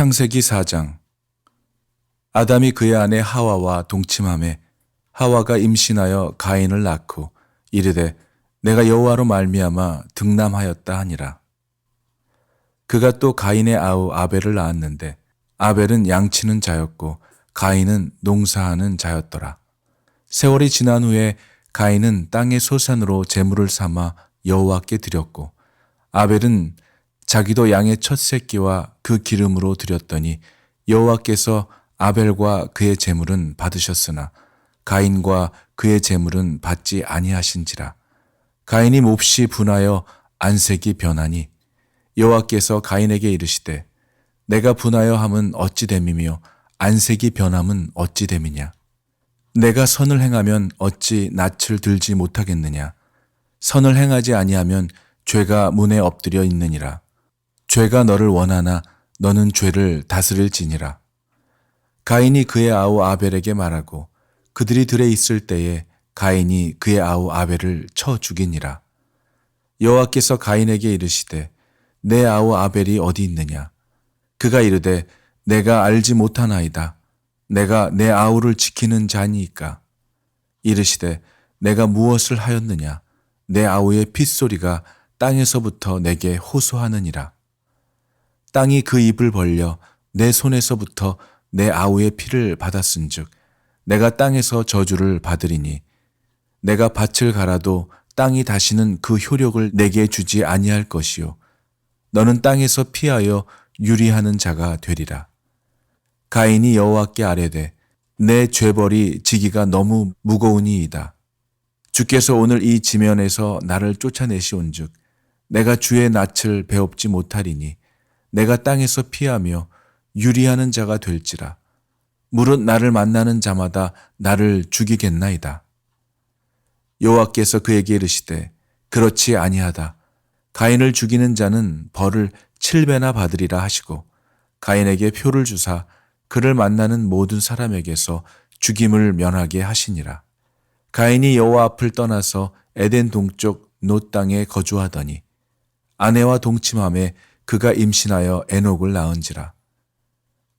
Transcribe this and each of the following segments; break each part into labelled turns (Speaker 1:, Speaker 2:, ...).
Speaker 1: 창세기 4장 아담이 그의 아내 하와와 동침함에 하와가 임신하여 가인을 낳고 이르되 내가 여호와로 말미암아 등남하였다 하니라 그가 또 가인의 아우 아벨을 낳았는데 아벨은 양치는 자였고 가인은 농사하는 자였더라 세월이 지난 후에 가인은 땅의 소산으로 재물을 삼아 여호와께 드렸고 아벨은 자기도 양의 첫 새끼와 그 기름으로 드렸더니 여호와께서 아벨과 그의 재물은 받으셨으나 가인과 그의 재물은 받지 아니하신지라 가인이 몹시 분하여 안색이 변하니 여호와께서 가인에게 이르시되 내가 분하여 함은 어찌 됨이며 안색이 변함은 어찌 됨이냐 내가 선을 행하면 어찌 낯을 들지 못하겠느냐 선을 행하지 아니하면 죄가 문에 엎드려 있느니라 죄가 너를 원하나 너는 죄를 다스릴지니라. 가인이 그의 아우 아벨에게 말하고 그들이 들에 있을 때에 가인이 그의 아우 아벨을 쳐 죽이니라. 여호와께서 가인에게 이르시되 내 아우 아벨이 어디 있느냐? 그가 이르되 내가 알지 못하나이다. 내가 내 아우를 지키는 자니이까. 이르시되 내가 무엇을 하였느냐? 내 아우의 핏소리가 땅에서부터 내게 호소하느니라. 땅이 그 입을 벌려 내 손에서부터 내 아우의 피를 받았은즉 내가 땅에서 저주를 받으리니 내가 밭을 갈아도 땅이 다시는 그 효력을 내게 주지 아니할 것이요 너는 땅에서 피하여 유리하는 자가 되리라 가인이 여호와께 아뢰되 내 죄벌이 지기가 너무 무거우니이다 주께서 오늘 이 지면에서 나를 쫓아내시온즉 내가 주의 낯을 배웁지 못하리니 내가 땅에서 피하며 유리하는 자가 될지라. 무릇 나를 만나는 자마다 나를 죽이겠나이다. 여호와께서 그에게 이르시되 그렇지 아니하다. 가인을 죽이는 자는 벌을 7배나 받으리라 하시고 가인에게 표를 주사 그를 만나는 모든 사람에게서 죽임을 면하게 하시니라. 가인이 여호와 앞을 떠나서 에덴 동쪽 노 땅에 거주하더니 아내와 동침함에 그가 임신하여 에녹을 낳은지라.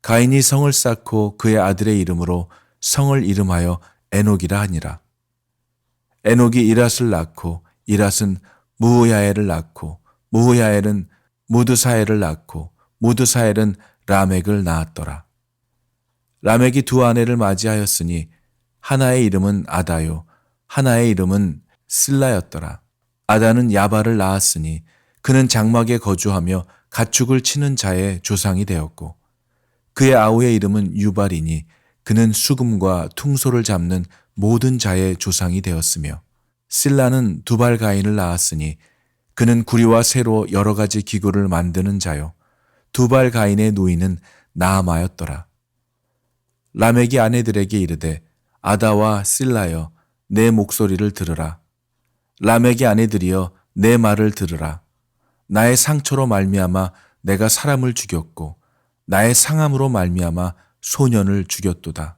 Speaker 1: 가인이 성을 쌓고 그의 아들의 이름으로 성을 이름하여 에녹이라 하니라. 에녹이 이랏을 낳고 이랏은 무야엘을 낳고 무야엘은 무드사엘을 낳고 무드사엘은 라멕을 낳았더라. 라멕이 두 아내를 맞이하였으니 하나의 이름은 아다요 하나의 이름은 슬라였더라. 아다는 야발을 낳았으니 그는 장막에 거주하며 가축을 치는 자의 조상이 되었고 그의 아우의 이름은 유발이니 그는 수금과 퉁소를 잡는 모든 자의 조상이 되었으며 실라는 두발 가인을 낳았으니 그는 구리와 새로 여러 가지 기구를 만드는 자요 두발 가인의 노인은 나아마였더라 라멕이 아내들에게 이르되 아다와 실라여 내 목소리를 들으라 라멕의 아내들이여 내 말을 들으라 나의 상처로 말미암아 내가 사람을 죽였고 나의 상함으로 말미암아 소년을 죽였도다.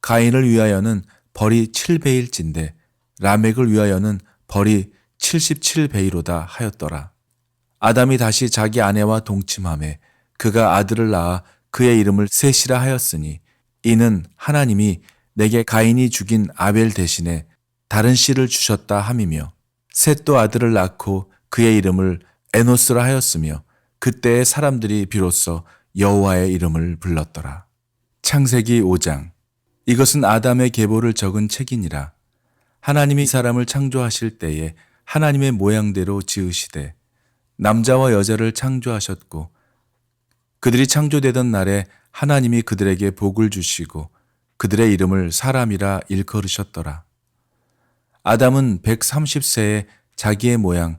Speaker 1: 가인을 위하여는 벌이 7배일진데 라멕을 위하여는 벌이 77배이로다 하였더라. 아담이 다시 자기 아내와 동침함에 그가 아들을 낳아 그의 이름을 셋이라 하였으니 이는 하나님이 내게 가인이 죽인 아벨 대신에 다른 씨를 주셨다 함이며 셋도 아들을 낳고 그의 이름을 에노스라 하였으며 그때의 사람들이 비로소 여호와의 이름을 불렀더라. 창세기 5장 이것은 아담의 계보를 적은 책이니라. 하나님이 사람을 창조하실 때에 하나님의 모양대로 지으시되 남자와 여자를 창조하셨고 그들이 창조되던 날에 하나님이 그들에게 복을 주시고 그들의 이름을 사람이라 일컬으셨더라. 아담은 130세에 자기의 모양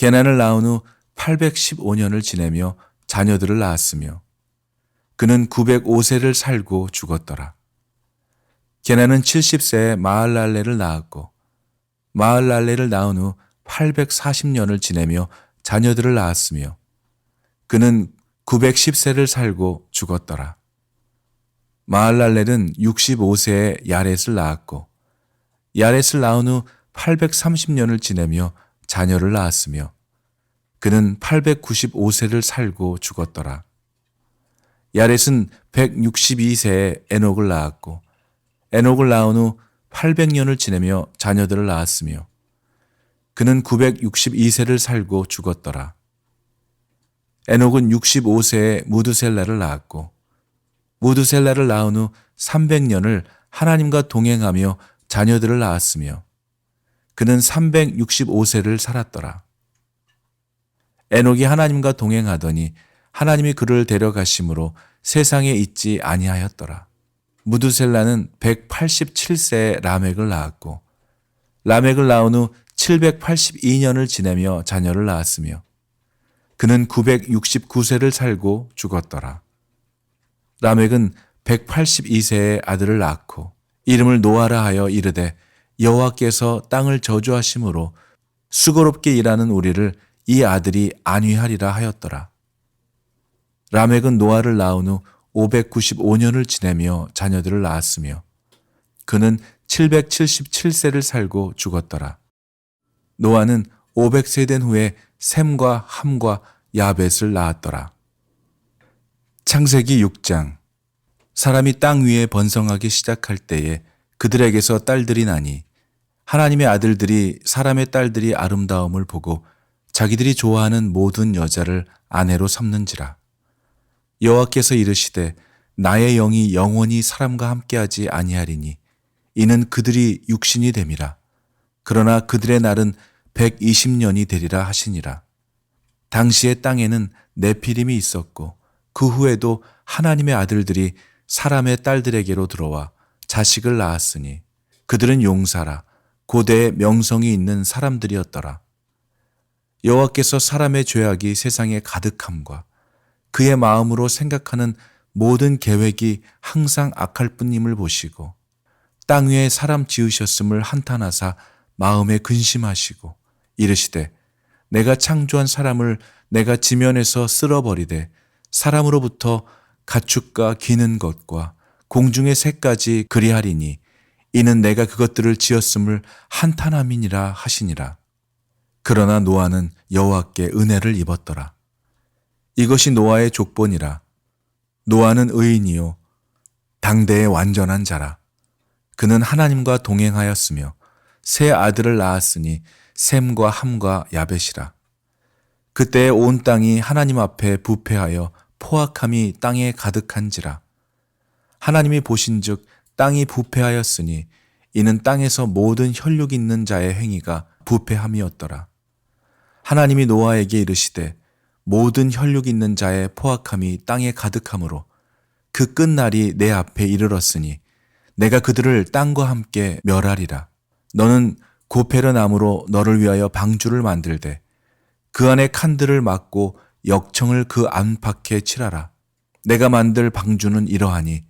Speaker 1: 개난을 낳은 후 815년을 지내며 자녀들을 낳았으며 그는 905세를 살고 죽었더라. 게나는 70세에 마을랄레를 낳았고 마을랄레를 낳은 후 840년을 지내며 자녀들을 낳았으며 그는 910세를 살고 죽었더라. 마을랄렐은 65세에 야렛을 낳았고 야렛을 낳은 후 830년을 지내며 자녀를 낳았으며 그는 895세를 살고 죽었더라. 야렛은 162세에 에녹을 낳았고 에녹을 낳은 후 800년을 지내며 자녀들을 낳았으며 그는 962세를 살고 죽었더라. 에녹은 65세에 무드셀라를 낳았고 무드셀라를 낳은 후 300년을 하나님과 동행하며 자녀들을 낳았으며 그는 365세를 살았더라. 에녹이 하나님과 동행하더니 하나님이 그를 데려가심으로 세상에 있지 아니하였더라. 무두셀라는 187세에 라멕을 낳았고 라멕을 낳은 후 782년을 지내며 자녀를 낳았으며 그는 969세를 살고 죽었더라. 라멕은 182세에 아들을 낳고 이름을 노아라 하여 이르되 여호와께서 땅을 저주하심으로 수고롭게 일하는 우리를 이 아들이 안위하리라 하였더라. 라멕은 노아를 낳은 후 595년을 지내며 자녀들을 낳았으며 그는 777세를 살고 죽었더라. 노아는 500세 된 후에 샘과 함과 야벳을 낳았더라. 창세기 6장 사람이 땅 위에 번성하기 시작할 때에 그들에게서 딸들이 나니 하나님의 아들들이 사람의 딸들이 아름다움을 보고 자기들이 좋아하는 모든 여자를 아내로 삼는지라. 여호와께서 이르시되 나의 영이 영원히 사람과 함께하지 아니하리니 이는 그들이 육신이 됨이라. 그러나 그들의 날은 120년이 되리라 하시니라. 당시의 땅에는 네피림이 있었고 그 후에도 하나님의 아들들이 사람의 딸들에게로 들어와 자식을 낳았으니 그들은 용사라 고대의 명성이 있는 사람들이었더라. 여호와께서 사람의 죄악이 세상에 가득함과 그의 마음으로 생각하는 모든 계획이 항상 악할 뿐임을 보시고 땅 위에 사람 지으셨음을 한탄하사 마음에 근심하시고 이르시되 내가 창조한 사람을 내가 지면에서 쓸어버리되 사람으로부터 가축과 기는 것과 공중의 새까지 그리하리니 이는 내가 그것들을 지었음을 한탄함이니라 하시니라. 그러나 노아는 여호와께 은혜를 입었더라. 이것이 노아의 족본이라. 노아는 의인이요 당대의 완전한 자라. 그는 하나님과 동행하였으며 세 아들을 낳았으니 샘과 함과 야벳이라. 그때 온 땅이 하나님 앞에 부패하여 포악함이 땅에 가득한지라. 하나님이 보신즉 땅이 부패하였으니 이는 땅에서 모든 혈육 있는 자의 행위가 부패함이었더라. 하나님이 노아에게 이르시되 모든 혈육 있는 자의 포악함이 땅에 가득함으로 그 끝날이 내 앞에 이르렀으니 내가 그들을 땅과 함께 멸하리라. 너는 고페르 나무로 너를 위하여 방주를 만들되 그 안에 칸들을 막고 역청을 그 안팎에 칠하라. 내가 만들 방주는 이러하니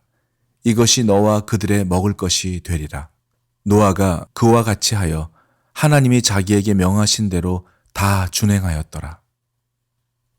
Speaker 1: 이것이 너와 그들의 먹을 것이 되리라. 노아가 그와 같이 하여 하나님이 자기에게 명하신 대로 다 준행하였더라.